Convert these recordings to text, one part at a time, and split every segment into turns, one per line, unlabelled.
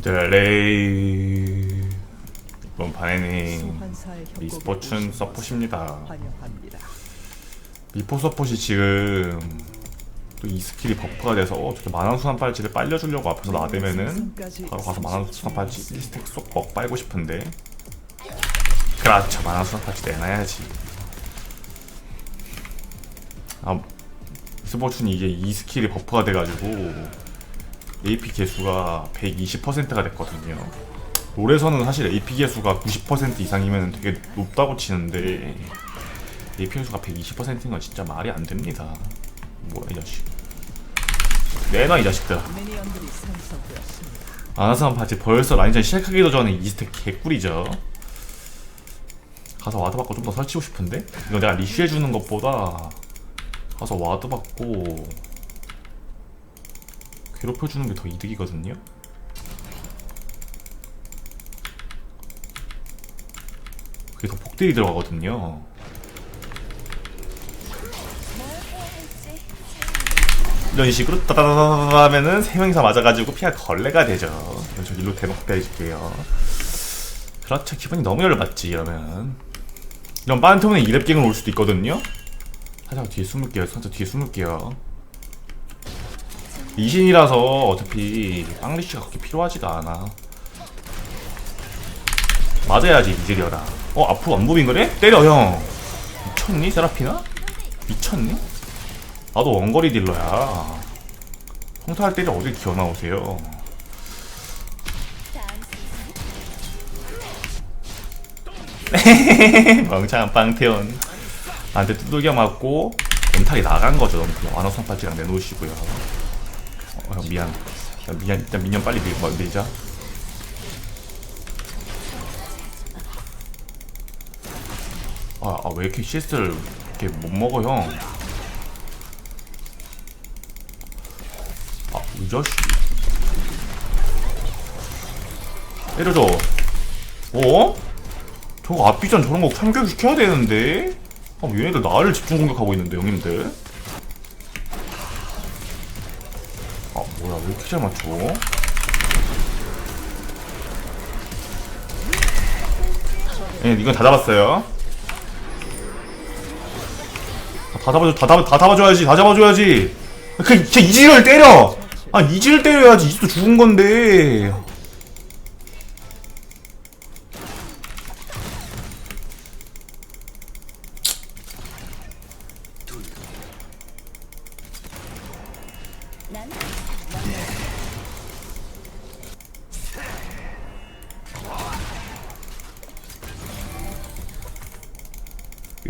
젤레이 이번 판에는
소환사의 협곡에
미스포춘 서폿입니다. 미포 서폿이 지금 또 이 스킬이 버프가 돼서 어, 저렇게 만화수산 빨지를 빨려주려고 앞에서 나대면은 바로 가서 만화수산 빨지 1스택 쏙 먹 빨고 싶은데. 그렇죠 만화수산 빨지 내놔야지. 아 미스포춘이 이게 이 스킬이 버프가 돼가지고 AP 개수가 120%가 됐거든요. 롤에서는 사실 AP 개수가 90% 이상이면 되게 높다고 치는데 AP 개수가 120%인 건 진짜 말이 안 됩니다. 뭐야 이 자식. 내놔 이 자식들
미니언들이 생성되었습니다.
아나사만 바지. 벌써 라인전 시작하기도 전에 이스택 개꿀이죠. 가서 와드 받고 좀 더 설치고 싶은데? 이거 내가 리쉬해주는 것보다 가서 와드 받고 괴롭혀주는 게 더 이득이거든요 그게 더 폭딜이 들어가거든요 이런 식으로 따다다다다 하면은 세 명이서 맞아가지고 피가 걸레가 되죠. 그래서 일로 대놓고 때려줄게요. 그렇죠. 기분이 너무 열받지 이러면. 이런 반틈은 2렙갱을 올 수도 있거든요. 살짝 뒤에 숨을게요. 살짝 뒤에 숨을게요. 이신이라서 어차피 빵리쉬가 그렇게 필요하지가 않아. 맞아야지 미즈리어라. 어 앞으로 안 무빙 그래? 때려 형. 미쳤니 세라피나? 미쳤니? 나도 원거리 딜러야. 평타할 때를 어딜 기어 나오세요? 멍청한 빵태원. 나한테 두들겨 맞고 멘탈이 나간 거죠. 그냥 완화성 팔찌랑 내놓으시고요. 어, 형 미안. 야, 미안. 일단 미니언 빨리 밀, 뭐, 밀자. 아, 아, 왜 이렇게 CS를 이렇게 못 먹어, 형? 아, 이 자식. 때려줘. 어? 저거 앞비전 저런 거 참교육시켜야 되는데? 아, 뭐 얘네들 나를 집중 공격하고 있는데, 형님들? 잘 맞춰? 예, 이건 다 잡았어요. 다 잡아줘, 다, 잡아, 다 잡아줘야지, 다 잡아줘야지. 그, 쟤 이지를 때려! 아, 이지를 때려야지. 이지도 죽은 건데.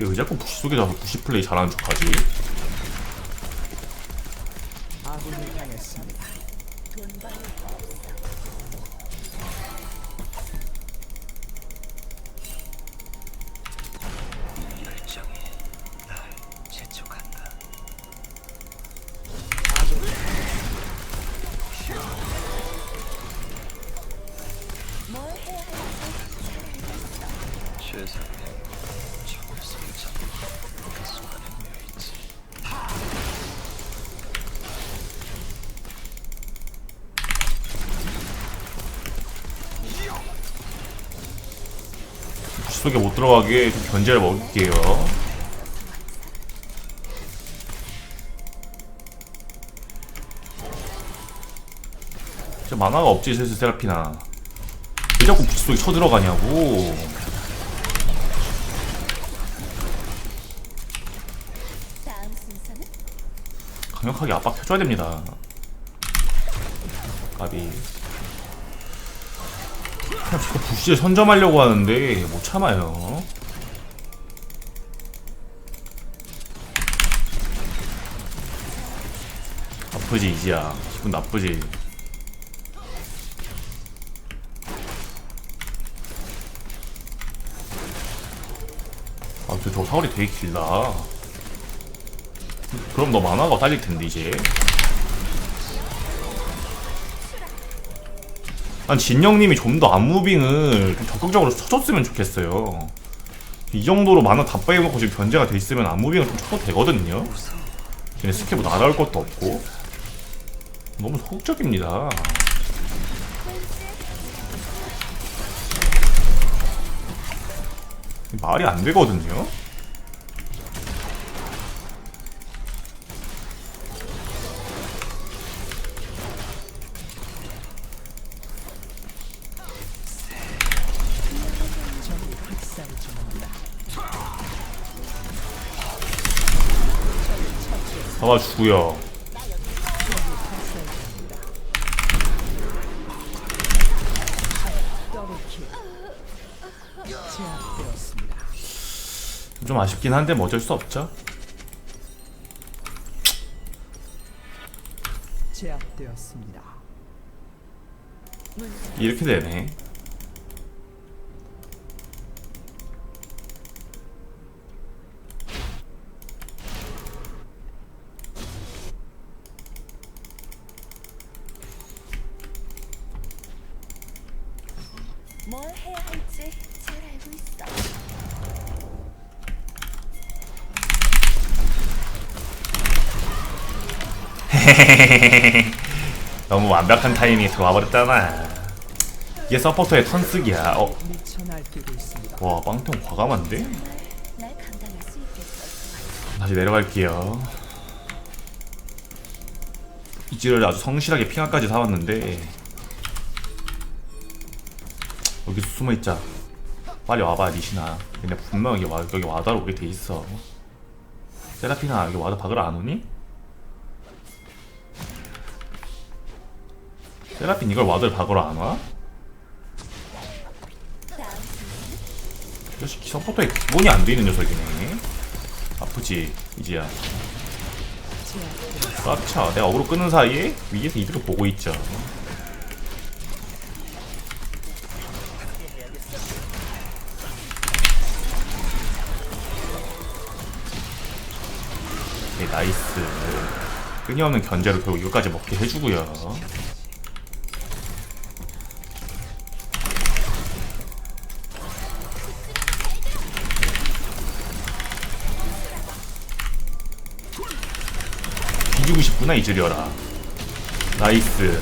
왜 자꾸 부시 속에 가서 부시 플레이 잘하는 척하지? 속에 못 들어가게 좀 견제를 먹을게요. 진짜 만화가 없지 슬슬 세라피나. 왜 자꾸 부시 속에 쳐들어가냐고. 강력하게 압박해줘야 됩니다. 까비 그냥 자꾸 부시에 선점하려고 하는데 못 참아요. 아프지 이지야. 기분 나쁘지. 아 근데 저 사거리 되게 길다. 그럼 너 만화가 딸릴 텐데 이제 난 진영님이 좀 더 안무빙을 좀 적극적으로 쳐줬으면 좋겠어요. 이 정도로 만화 다 빼먹고 지금 견제가 돼 있으면 안무빙을 좀 쳐도 되거든요. 근데 스킬 뭐 날아올 것도 없고 너무 소극적입니다. 말이 안 되거든요. 잡아주고요. 좀 아쉽긴 한데 뭐 어쩔 수 없죠.
제압되었습니다.
이렇게 되네.
뭘 해야 할지 잘 알고 있어.
너무 완벽한 타이밍에 들어와버렸잖아. 이게 서포터의 턴쓰기야. 어. 와, 빵통 과감한데? 다시 내려갈게요. 이지를 아주 성실하게 핑하까지 사왔는데 여기 숨어 있자. 빨리 와봐, 리시나. 근데 분명 여기 와 여기 와다로 오게 돼 있어. 세라피나 여기 와다 박으러 안 오니? 세라핀 이걸 와들 박으러 안 와? 자식 서포터에 기본이 안돼 있는 녀석이네. 아프지.
제압되었습니다.
그렇죠. 내가 어그로 끄는 사이에 위에서 이들을 보고 있죠. 네, 나이스. 끊임없는 견제로 결국 이거까지 먹게 해주고요. 뒤지고 싶구나 이즈리어라. 나이스.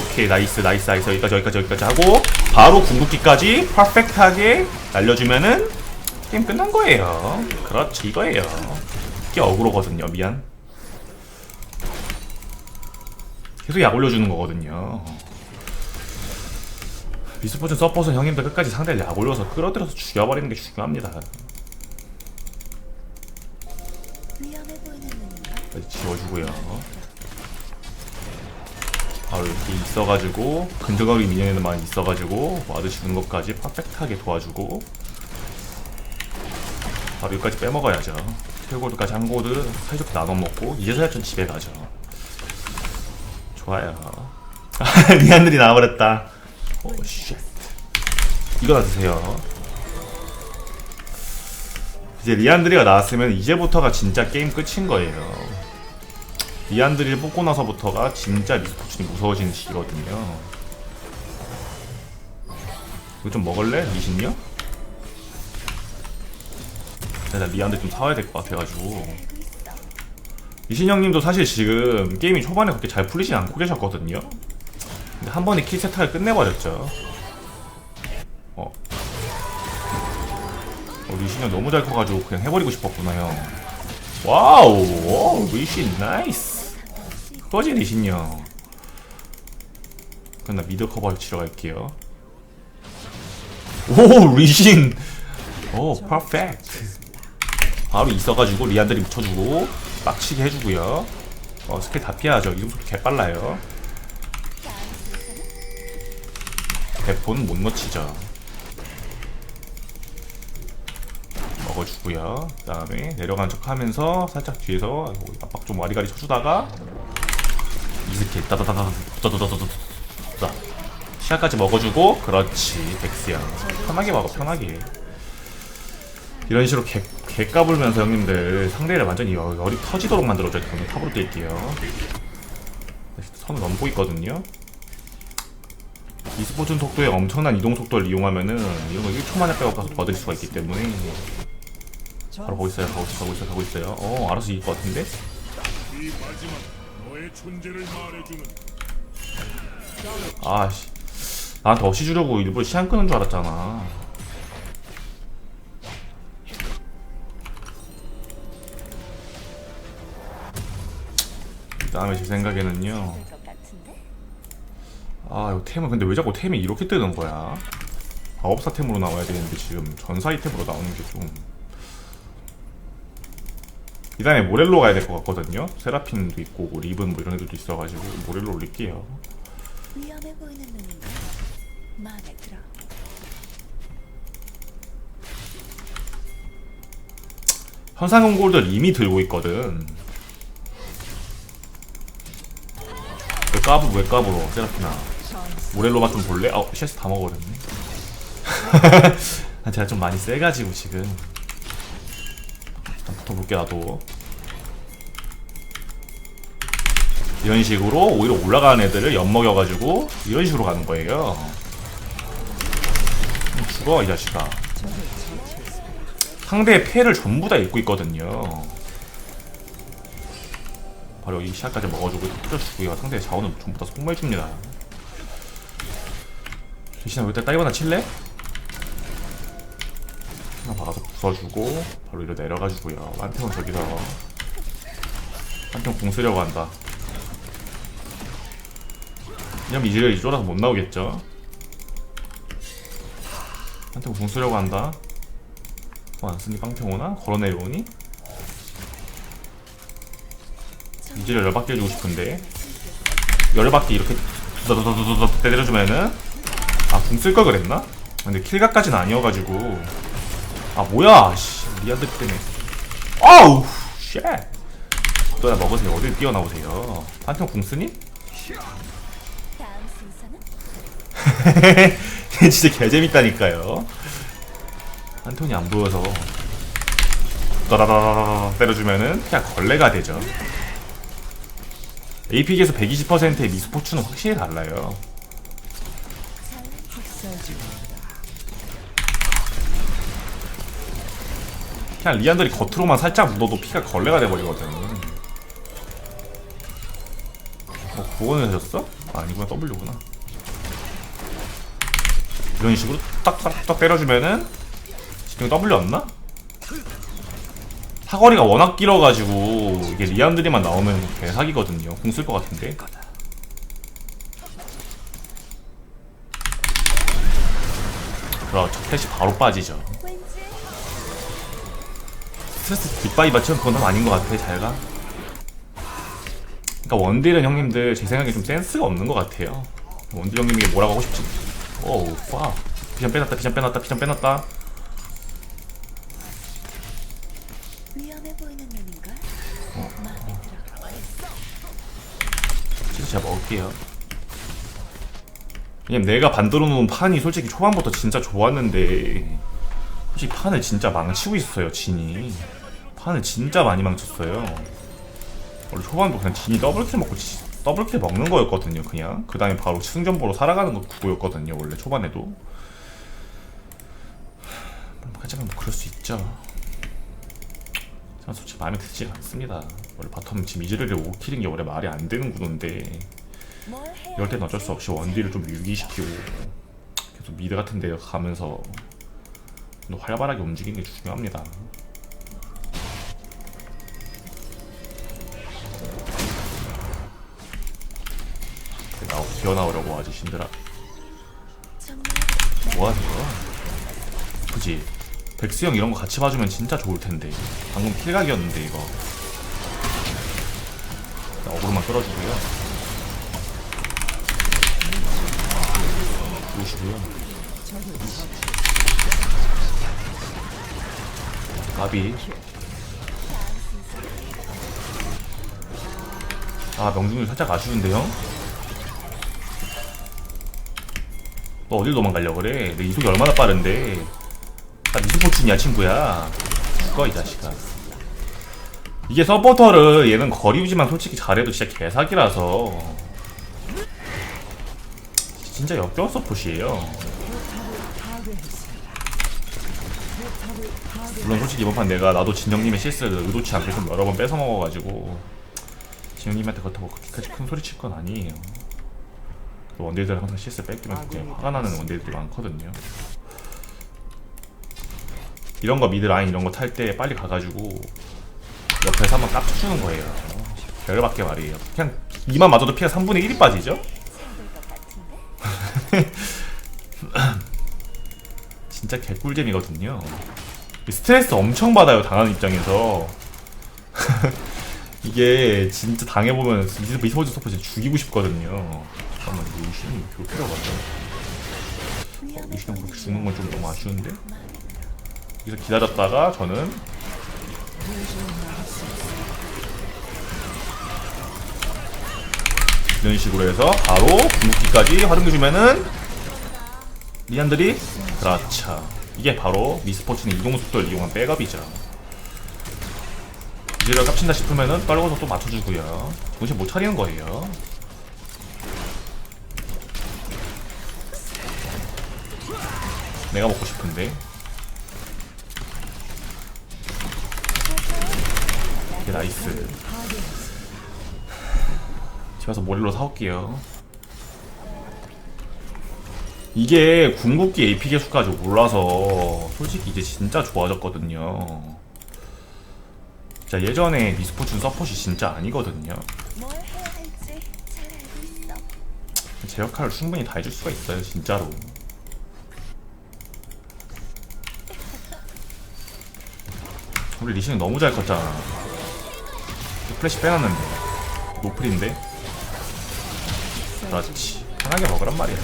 오케이 나이스 나이스. 나이스 여기까지 여기까지 여기까지 하고 바로 궁극기까지 퍼펙트하게 날려주면은 게임 끝난 거예요. 그렇지 이거예요. 이게 어그로거든요. 미안. 계속 약 올려주는 거거든요. 미스포츠 서포트 형님들 끝까지 상대를 약 올려서 끌어들여서 죽여버리는 게 중요합니다 지워주고요. 바로 이렇게 있어가지고 근저거리 미니언에만 있어가지고 와드 주는 것까지 퍼펙트하게 도와주고 바로 여기까지 빼먹어야죠. 킬골드까지 한 고드 사이좋게 나눠 먹고 이제서야 좀 집에 가죠. 좋아요. 리안들이 나와버렸다. 오 쉣. 이거나 드세요. 이제 리안드리가 나왔으면 이제부터가 진짜 게임 끝인 거예요. 리안드리를 뽑고 나서부터가 진짜 미스포춘이 무서워지는 시기거든요. 이거 좀 먹을래? 리신이요? 나 리안드 좀 사와야 될 것 같아가지고
알고 있어.
리신 형님도 사실 지금 게임이 초반에 그렇게 잘 풀리진 않고 계셨거든요. 근데 한 번에 킬 세타를 끝내버렸죠. 어. 어, 리신 형 너무 잘 커가지고 그냥 해버리고 싶었구나 형. 와우, 오, 리신 나이스. 그거지 리신 형. 그럼 나 미드 커버 치러 갈게요. 오, 리신. 오, 퍼펙트. 바로 있어가지고 리안들이 묻혀주고 빡치게 해주고요. 어, 스킬 다 피하죠. 이동 속도 개빨라요. 대폰 못 놓치죠. 먹어주고요. 그 다음에 내려간 척 하면서 살짝 뒤에서 압박 좀 와리가리 쳐주다가 이 스킬 따다다다 따다다다다다 시야까지 먹어주고 그렇지 덱스야 편하게 먹어 편하게 이런 식으로 개, 개 까불면서 형님들 상대를 완전히 열- 열이 터지도록 만들어줘야 되거든요 탑으로 뛸게요 선을 넘고 있거든요 e스포츠 속도의 엄청난 이동 속도를 이용하면은 이런 거 1초 만에 빼고 가서 도와드릴 수가 있기 때문에 바로 보고 있어요 가고 있어요 가고 있어요 가고 있어요 어 알아서 이길 것 같은데
이 마지막 너의 존재를 말해주는
아씨 나한테 없이 주려고 일부러 시간 끄는 줄 알았잖아. 그다음에 제 생각에는요. 아 이거 템은 근데 왜 자꾸 템이 이렇게 뜨는 거야? 마법사 템으로 나와야 되는데 지금 전사 아이템으로 나오는 게 좀. 이 다음에 모렐로 가야 될 것 같거든요. 세라핀도 있고 뭐 리븐 뭐 이런 애들도 있어가지고 모렐로 올릴게요.
위험해 보이는 눈인가? 마음에 들어.
현상금 골드를 이미 들고 있거든. 왜 까부 왜 까불어 세라피나 모렐로 맛좀 볼래? 아 CS 다 먹어버렸네. 아, 제가 좀 많이 세가지고 지금 일단 붙어볼게 나도. 이런 식으로 오히려 올라가는 애들을 엿먹여가지고 이런 식으로 가는 거예요. 음, 죽어 이 자식아. 상대의 패를 전부 다 입고 있거든요. 바로 이 시야까지 먹어주고 뿌려주고요. 상대의 자원은 전부 다 소모해줍니다. 대신에 일단 따이거나 칠래? 부숴주고 바로 이로 내려가지고요. 한평은 저기서 한평 공 쓰려고 한다. 왜냐면 이제 이 쫄아서 못 나오겠죠. 한평 공 쓰려고 한다. 어, 안 쓰니 빵평 오나? 걸어 내려오니? 이제를 열받게 해주고 싶은데 열받게 이렇게 두더더더더더 때려주면은 아 궁 쓸 걸 그랬나? 근데 킬각까지는 아니어가지고 아 뭐야? 씨 리아드 때문에. 아우 쉣. 또야 먹으세요. 어딜 뛰어나오세요. 한평 궁 쓰니?
다음 순서는?
진짜 개재밌다니까요. 한톤이 안 보여서. 따라라라라 때려주면은 그냥 걸레가 되죠. AP기에서 120%의 미스포츠는 확실히 달라요
학살 중입니다.
그냥 리안들이 겉으로만 살짝 묻어도 피가 걸레가 돼버리거든. 어 그거는 하셨어? 아, 아니구나. W구나. 이런 식으로 딱딱딱 때려주면은 지금 W였나? 사거리가 워낙 길어가지고 이게 리안들이만 나오면 개사기거든요. 공쓸것 같은데. 그렇죠 셋이 바로 빠지죠 스트레스 뒷바이 맞추면 그건 아닌 것 같아 잘가. 그러니까 원딜은 형님들 제 생각에 좀 센스가 없는 것 같아요. 원딜 형님이 뭐라고 하고 싶지? 오우 파 피전 빼놨다 피전 빼놨다 피전 빼놨다? 어. 진짜 제가 먹을게요. 왜냐면 내가 만들어 놓은 판이 솔직히 초반부터 진짜 좋았는데 솔직히 판을 진짜 망치고 있어요 진이 판을 진짜 많이 망쳤어요. 원래 초반부터 그냥 진이 더블킬 먹고 지- 더블킬 먹는 거였거든요 그냥. 그 다음에 바로 승전보로 살아가는 거 구도였거든요 원래 초반에도. 하지만 뭐 그럴 수 있죠. 저는 솔직히 마음에 들지 않습니다. 원래 바텀 지금 이즈리를 5킬인 게 원래 말이 안 되는 구도인데. 이럴 땐 어쩔 수 없이 원딜을 좀 유기시키고 계속 미드 같은 데 가면서 좀 활발하게 움직이는 게 중요합니다. 기어나오려고 신들아
정말
뭐하세요? 그지? 백스 형 이런 거 같이 봐주면 진짜 좋을 텐데 방금 킬각이었는데 이거 자, 어그로만 끌어주고요 보시고요 가비 아 명중률 살짝 아쉬운데요? 너 어딜 도망가려고 그래? 내 이속이 얼마나 빠른데? 나 미스포춘이야 친구야? 죽어 이 자식아. 이게 서포터를 얘는 거리 유지만 솔직히 잘해도 진짜 개사기라서. 진짜 역겨운 서폿이에요. 물론 솔직히 이번 판 내가 나도 진영님의 실수를 의도치 않게 좀 여러 번 뺏어 먹어가지고 진영님한테 그렇다고 그렇게까지 큰 소리 칠 건 아니에요 그 원딜들 항상 CS 뺏기면 그냥 화가 나는 원딜들이 많거든요. 이런 거 미드 라인 이런 거 탈 때 빨리 가가지고 옆에서 한번 깝쳐주는 거예요. 열받게 말이에요. 그냥 이만 맞아도 피가 3분의 1이 빠지죠? 진짜 개꿀잼이거든요. 스트레스 엄청 받아요 당하는 입장에서. 이게 진짜 당해보면 미스- 미스포즈 진짜 죽이고 싶거든요. 잠깐만 이거 유신이 교체가 맞다. 어, 유신이 그렇게 죽는 건 좀 너무 아쉬운데? 여기서 기다렸다가 저는 이런 식으로 해서 바로 궁극기까지 활용해주면은 미안들이 그렇죠 이게 바로 미스포츠는 이동 속도를 이용한 백업이죠 이제를 깝친다 싶으면은 떨궈서 또 맞춰주고요 정신 못 차리는 거예요 내가 먹고 싶은데. 오케이 나이스. 집에서 모렐로 사올게요. 이게 궁극기 AP 개수까지 올라서 솔직히 이제 진짜 좋아졌거든요. 자 예전에 미스포춘 서폿이 진짜 아니거든요. 제 역할을 충분히 다 해줄 수가 있어요 진짜로 우리 리신이 너무 잘 컸잖아 플래시 빼놨는데 노플인데 그렇지 편하게 먹으란 말이야.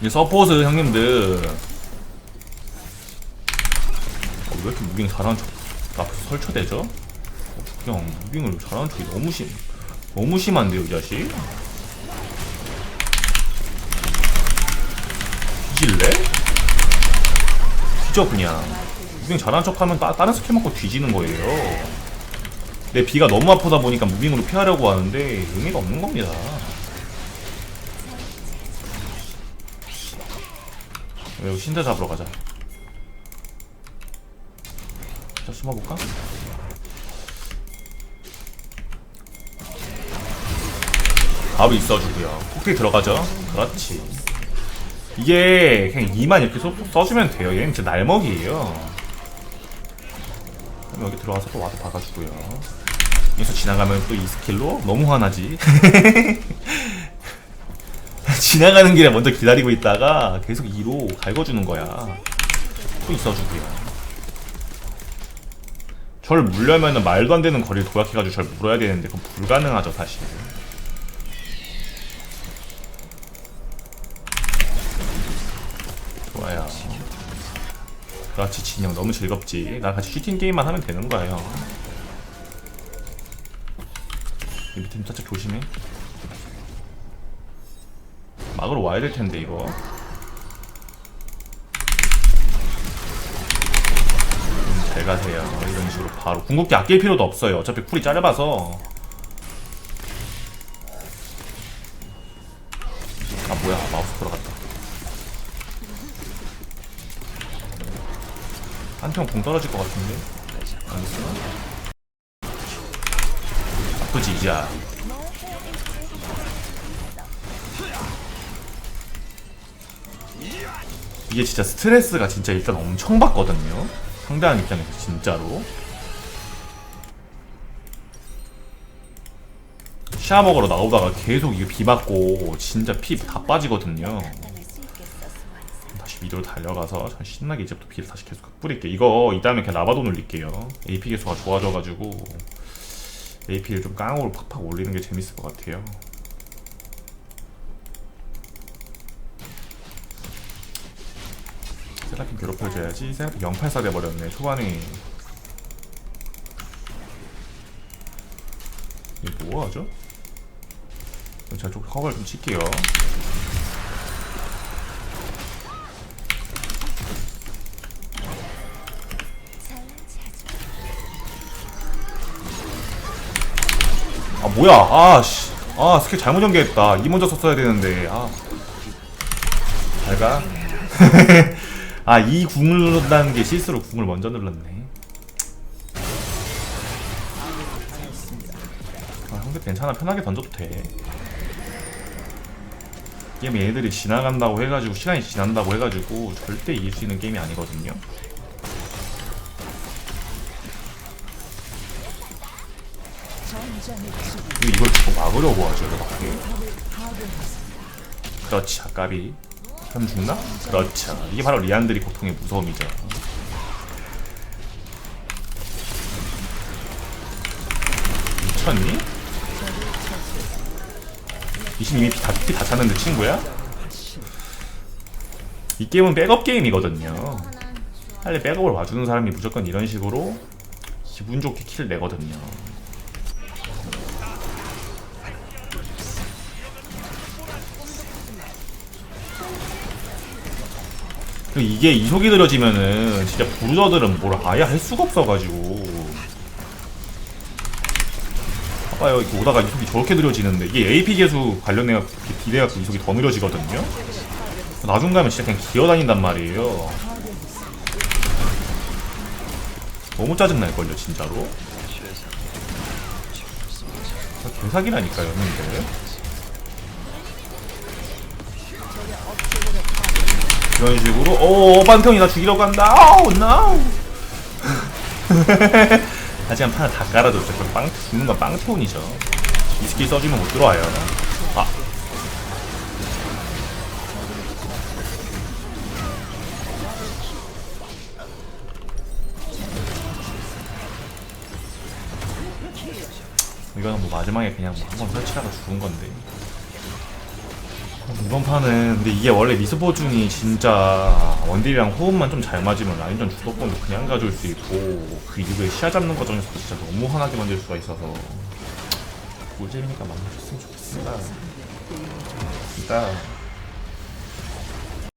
이 서포트 형님들 어, 왜 이렇게 무빙 잘하는 척 앞에서 설쳐대죠? 어, 그냥 무빙을 잘하는 척이 너무 심 너무 심한데요 이 자식? 뒤져 그냥 무빙 잘하는 척하면 따, 다른 스킬 맞고 뒤지는 거예요 내 비가 너무 아프다 보니까 무빙으로 피하려고 하는데 의미가 없는 겁니다 여기 신대 잡으러 가자. 자, 숨어볼까? 바로 있어주고요. 폭딜 들어가죠? 그렇지. 이게 그냥 2만 이렇게 써, 써주면 돼요. 얘는 진짜 날먹이에요. 여기 들어가서 또 와서 박아주고요. 여기서 지나가면 또 이 스킬로 너무 화나지. 지나가는 길에 먼저 기다리고 있다가 계속 2로 갈궈주는 거야. 또 있어주고요. 절 물려면은 말도 안 되는 거리를 도약해가지고 절 물어야 되는데 그건 불가능하죠 사실. 그렇지 진영 너무 즐겁지. 나 같이 슈팅 게임만 하면 되는 거예요. 이 밑에 살짝 조심해. 막으러 와야 될 텐데 이거. 음, 잘 가세요. 이런 식으로 바로 궁극기 아낄 필요도 없어요. 어차피 쿨이 짧아서. 한평 공 떨어질 것 같은데. 아니구나. 나쁘지 이자.
뭘 해야 될지
이게 진짜 스트레스가 진짜 일단 엄청 받거든요. 상대하는 입장에서 진짜로. 시야 먹으러 나오다가 계속 이거 비 맞고 진짜 피 다 빠지거든요. 미드로 달려가서 전 신나게 이제부터 비를 다시 계속 뿌릴게. 이거 이 다음에 그냥 라바도 눌릴게요. AP 개수가 좋아져가지고 AP를 좀 깡으로 팍팍 올리는 게 재밌을 것 같아요. 세라핀 괴롭혀줘야지. 세라핀 084 돼버렸네. 초반에 이게 뭐하죠? 제가 좀 커버를 좀 칠게요. 뭐야? 아씨. 아 스킬 잘못 연계했다. 이 먼저 썼어야 되는데. 아. 잘가. 아이 궁을 누른다는 게 실수로 궁을 먼저 눌렀네. 상대 괜찮아. 편하게 던져도 돼. 게임 얘들이 지나간다고 해가지고 시간이 지난다고 해가지고 절대 이길 수 있는 게임이 아니거든요 이걸 자꾸 막으려고 하죠 이렇게 그렇지 아까비 현 죽나? 그렇죠 이게 바로 리안드리 고통의 무서움이죠 미쳤니? 이신 이미 피 다, 피다 찼는데 친구야? 이 게임은 백업 게임이거든요 빨리 백업을 와주는 사람이 무조건 이런 식으로 기분 좋게 킬 내거든요 이게 이속이 느려지면은 진짜 부르저들은 뭘 아예 할 수가 없어가지고. 봐봐요 이렇게 오다가 이속이 저렇게 느려지는데. 이게 AP 계수 관련해서 비례해서 이속이 더 느려지거든요. 나중 가면 진짜 그냥 기어다닌단 말이에요. 너무 짜증날걸요 진짜로? 아, 개사기라니까요 형님 이런 식으로. 오 반통이 나 죽이려고 한다. 아우 노 하지만 판을 다 깔아줬죠. 그럼 빵 죽는 건 빵태운이죠. 이 스킬 써주면 못 들어와요. 아. 이거는 뭐 마지막에 그냥 뭐 한번 설치하다 죽은 건데 이번 판은 근데 이게 원래 미스포준이 진짜 원딜이랑 호흡만 좀 잘 맞으면 라인전 주도권도 그냥 가져올 수 있고 그 이후에 시야 잡는 과정에서 진짜 너무 환하게 만들 수가 있어서 꿀잼이니까 만나셨으면 좋겠습니다. 일단